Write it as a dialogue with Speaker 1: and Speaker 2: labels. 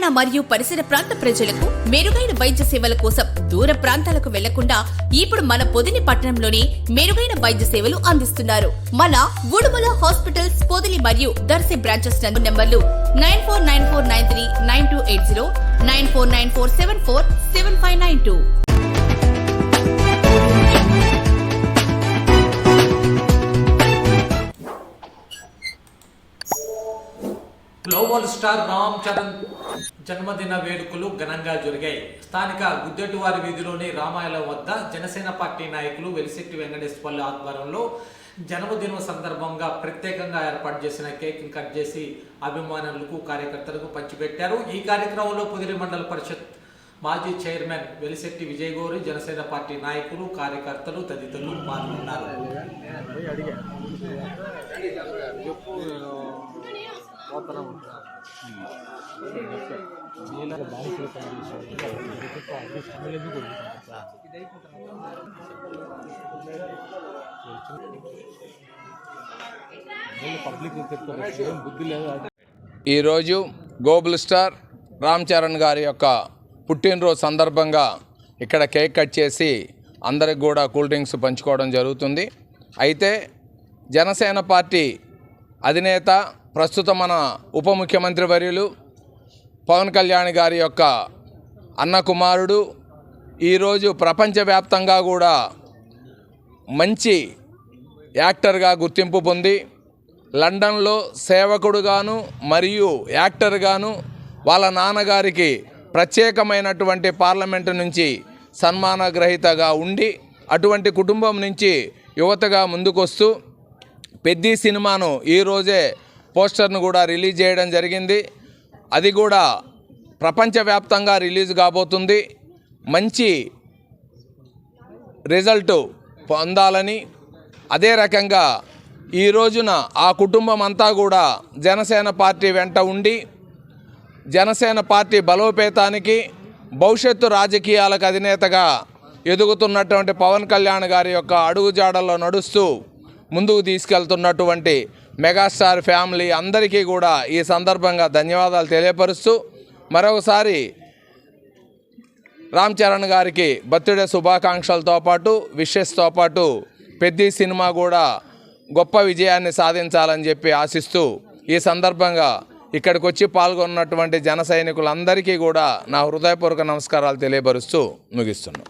Speaker 1: తెలంగాణ మరియు పరిసర ప్రాంత ప్రజలకు మెరుగైన వైద్య సేవల కోసం దూర ప్రాంతాలకు వెళ్ళకుండా ఇప్పుడు మన పొదిని పట్టణంలోనే మెరుగైన వైద్య సేవలు అందిస్తున్నారు. మన ఉడుమల హాస్పిటల్స్ పొదిలి మరియు దర్శి బ్రాంచెస్ నందు నెంబర్లు nine four nine four nine three nine two eight zero nine four nine four seven four seven five nine two.
Speaker 2: Global star Ram Charan జన్మదిన వేడుకలు ఘనంగా జరిగాయి. స్థానిక గుద్దెటివారి వీధిలోని రామాయణం వద్ద జనసేన పార్టీ నాయకులు వెలిశెట్టి వెంకటేశ్వర్లు ఆధ్వర్యంలో జన్మదినం సందర్భంగా ప్రత్యేకంగా ఏర్పాటు చేసిన కేక్ కట్ చేసి అభిమానులకు కార్యకర్తలకు పంచిపెట్టారు. ఈ కార్యక్రమంలో పుదిరి మండల పరిషత్ మాజీ చైర్మన్ వెలిశెట్టి విజయ్ గౌరి జనసేన పార్టీ నాయకులు కార్యకర్తలు తదితరులు పాల్గొన్నారు.
Speaker 3: ఈరోజు గోబుల్ స్టార్ రామ్ చరణ్ గారి యొక్క పుట్టినరోజు సందర్భంగా ఇక్కడ కేక్ కట్ చేసి అందరికి కూడా కూల్ డ్రింక్స్ పంచుకోవడం జరుగుతుంది. అయితే జనసేన పార్టీ అధినేత ప్రస్తుతం మన ఉప ముఖ్యమంత్రి వర్యులు పవన్ కళ్యాణ్ గారి యొక్క అన్న కుమారుడు. ఈరోజు ప్రపంచవ్యాప్తంగా కూడా మంచి యాక్టర్గా గుర్తింపు పొంది లండన్లో సేవకుడుగాను మరియు యాక్టర్గాను వాళ్ళ నాన్నగారికి ప్రత్యేకమైనటువంటి పార్లమెంటు నుంచి సన్మాన గ్రహీతగా ఉండి అటువంటి కుటుంబం నుంచి యువతగా ముందుకొస్తూ పెద్ది సినిమాను ఈరోజే పోస్టర్ను కూడా రిలీజ్ చేయడం జరిగింది. అది కూడా ప్రపంచవ్యాప్తంగా రిలీజ్ కాబోతుంది. మంచి రిజల్ట్ పొందాలని అదే రకంగా ఈ రోజున ఆ కుటుంబం అంతా కూడా జనసేన పార్టీ వెంట ఉండి జనసేన పార్టీ బలోపేతానికి భవిష్యత్తు రాజకీయాలకు అధినేతగా ఎదుగుతున్నటువంటి పవన్ కళ్యాణ్ గారి యొక్క అడుగుజాడల్లో నడుస్తూ ముందుకు తీసుకెళ్తున్నటువంటి మెగాస్టార్ ఫ్యామిలీ అందరికీ కూడా ఈ సందర్భంగా ధన్యవాదాలు తెలియపరుస్తూ మరొకసారి రామ్ చరణ్ గారికి బర్త్డే శుభాకాంక్షలతో పాటు విషెస్తో పాటు పెద్ద సినిమా కూడా గొప్ప విజయాన్ని సాధించాలని చెప్పి ఆశిస్తూ ఈ సందర్భంగా ఇక్కడికి వచ్చి పాల్గొన్నటువంటి జన సైనికులందరికీ కూడా నా హృదయపూర్వక నమస్కారాలు తెలియపరుస్తూ ముగిస్తున్నాను.